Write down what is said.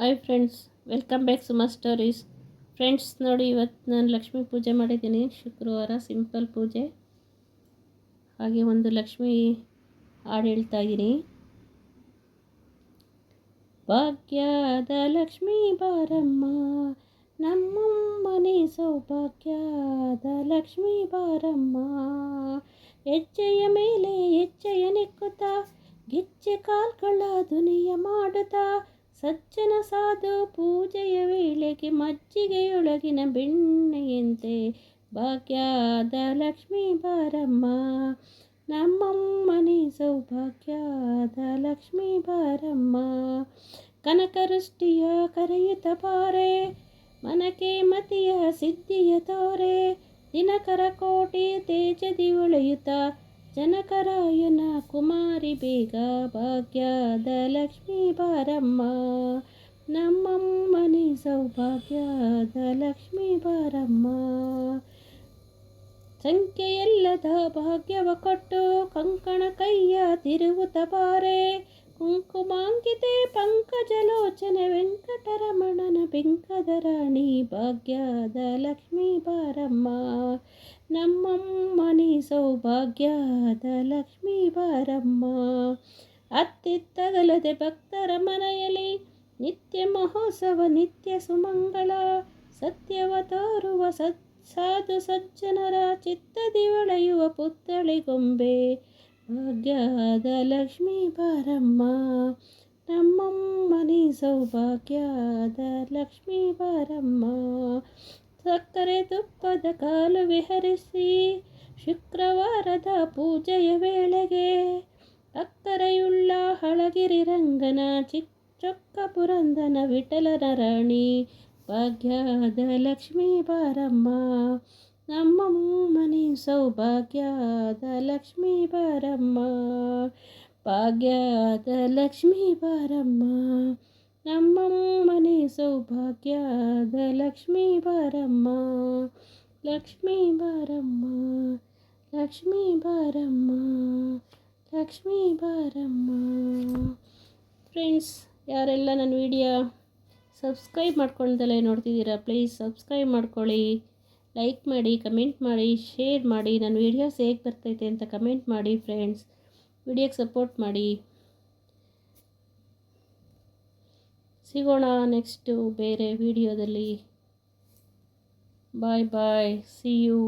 Hi friends welcome back Suma stories friends ನೋಡಿ ಇವತ್ತು ನಾನು ಲಕ್ಷ್ಮೀ ಪೂಜೆ ಮಾಡಿದ್ದೀನಿ. ಶುಕ್ರವಾರ ಸಿಂಪಲ್ ಪೂಜೆ. ಹಾಗೆ ಒಂದು ಲಕ್ಷ್ಮೀ ಹಾಡು ಹೇಳ್ತಾ ಇದ್ದೀನಿ. ಭಾಗ್ಯದ ಲಕ್ಷ್ಮೀ ಬಾರಮ್ಮ, ನಮ್ಮಮ್ಮನೆ ಸೌಭಾಗ್ಯದ ಲಕ್ಷ್ಮೀ ಬಾರಮ್ಮ. ಹೆಜ್ಜೆಯ ಮೇಲೆ ಹೆಜ್ಜೆಯ ನೆಕ್ಕುತ್ತಾ, ಗೆಜ್ಜೆ ಕಾಲ್ಗಳ ಧ್ವನಿಯ ಮಾಡುತ್ತಾ ಸಜ್ಜನ ಸಾಧು ಪೂಜೆಯ ವೇಳೆಗೆ ಮಜ್ಜಿಗೆಯೊಳಗಿನ ಬೆಣ್ಣೆಯಂತೆ, ಭಾಗ್ಯದ ಲಕ್ಷ್ಮೀ ಬಾರಮ್ಮ. ನಮ್ಮಮ್ಮನೇ ಸೌಭಾಗ್ಯದ ಲಕ್ಷ್ಮೀ ಬಾರಮ್ಮ. ಕನಕವೃಷ್ಟಿಯ ಕರೆಯುತ್ತ ಪಾರೆ, ಮನಕೆ ಮತಿಯ ಸಿದ್ಧಿಯ ತೋರೆ. ದಿನಕರ ಕೋಟಿ ತೇಜದಿ ಉಳಿಯುತ್ತ ಜನಕರಾಯನ ಕುಮಾರಿ ಬೇಗ ಭಾಗ್ಯದ ಲಕ್ಷ್ಮೀ ಬಾರಮ್ಮ. ನಮ್ಮಮ್ಮನೆ ಸೌಭಾಗ್ಯದ ಲಕ್ಷ್ಮೀ ಬಾರಮ್ಮ. ಸಂಖ್ಯೆಯಲ್ಲದ ಭಾಗ್ಯವ ಕೊಟ್ಟು ಕಂಕಣ ಕೈಯ ತಿರುವುತ ಬಾರೆ. ಕುಂಕುಮಾಂಕಿತೆ ಪಂಕಜಲೋಚನೆ ವೆಂಕಟರಮಣನ ಬೆಂಕದ ರಾಣಿ ಭಾಗ್ಯದ ಲಕ್ಷ್ಮೀ ಬಾರಮ್ಮ. ನಮ್ಮಮ್ಮನಿ ಸೌಭಾಗ್ಯದ ಲಕ್ಷ್ಮೀ ಬಾರಮ್ಮ. ಅತ್ತಿತ್ತಗಲದೆ ಭಕ್ತರ ಮನೆಯಲ್ಲಿ ನಿತ್ಯ ಮಹೋತ್ಸವ, ನಿತ್ಯ ಸುಮಂಗಳ, ಸತ್ಯವ ತೋರುವ ಸತ್, ಸಾಧು ಸಜ್ಜನರ ಚಿತ್ತದಿ ಒಳೆಯುವ ಪುತ್ಥಳಿಗೊಂಬೆ ಭಾಗ್ಯದ ಲಕ್ಷ್ಮೀ ಬಾರಮ್ಮ. ಸೌಭಾಗ್ಯದ ಲಕ್ಷ್ಮೀ ಬಾರಮ್ಮ. ಸಕ್ಕರೆ ತುಪ್ಪದ ಕಾಲು ವಿಹರಿಸಿ ಶುಕ್ರವಾರದ ಪೂಜೆಯ ವೇಳೆಗೆ ಅಕ್ಕರೆಯುಳ್ಳ ಹಳಗಿರಿ ರಂಗನ ಚಿಚ್ಚೊಕ್ಕ ಪುರಂದನ ವಿಠಲನ ರಾಣಿ ಭಾಗ್ಯದ ಲಕ್ಷ್ಮೀ ಬಾರಮ್ಮ. ನಮ್ಮ ಮನೆ ಸೌಭಾಗ್ಯದ ಲಕ್ಷ್ಮೀ ಬಾರಮ್ಮ. ಭಾಗ್ಯದ ಲಕ್ಷ್ಮೀ ಬಾರಮ್ಮ. ನಮ್ಮ ಮನೆ ಸೌಭಾಗ್ಯದ ಲಕ್ಷ್ಮೀ ಬಾರಮ್ಮ ಲಕ್ಷ್ಮೀ ಬಾರಮ್ಮ ಲಕ್ಷ್ಮೀ ಬಾರಮ್ಮ ಲಕ್ಷ್ಮೀ ಬಾರಮ್ಮ. ಫ್ರೆಂಡ್ಸ್ ಯಾರೆಲ್ಲ ನನ್ನ ವಿಡಿಯೋ ಸಬ್ಸ್ಕ್ರೈಬ್ ಮಾಡ್ಕೊಳ್ದಲ್ಲೇ ನೋಡ್ತಿದ್ದೀರಾ ಪ್ಲೀಸ್ ಸಬ್ಸ್ಕ್ರೈಬ್ ಮಾಡ್ಕೊಳ್ಳಿ. ಲೈಕ್ ಮಾಡಿ ಕಮೆಂಟ್ ಮಾಡಿ ಶೇರ್ ಮಾಡಿ. ನನ್ನ ವೀಡಿಯೋಸ್ ಹೇಗೆ ಬರ್ತೈತೆ ಅಂತ ಕಮೆಂಟ್ ಮಾಡಿ ಫ್ರೆಂಡ್ಸ್ ವಿಡಿಯೋಗೆ ಸಪೋರ್ಟ್ ಮಾಡಿ. ಸಿಗೋಣ ನೆಕ್ಸ್ಟು ಬೇರೆ ವಿಡಿಯೋದಲ್ಲಿ. ಬಾಯ್ ಬಾಯ್ ಸಿ ಯು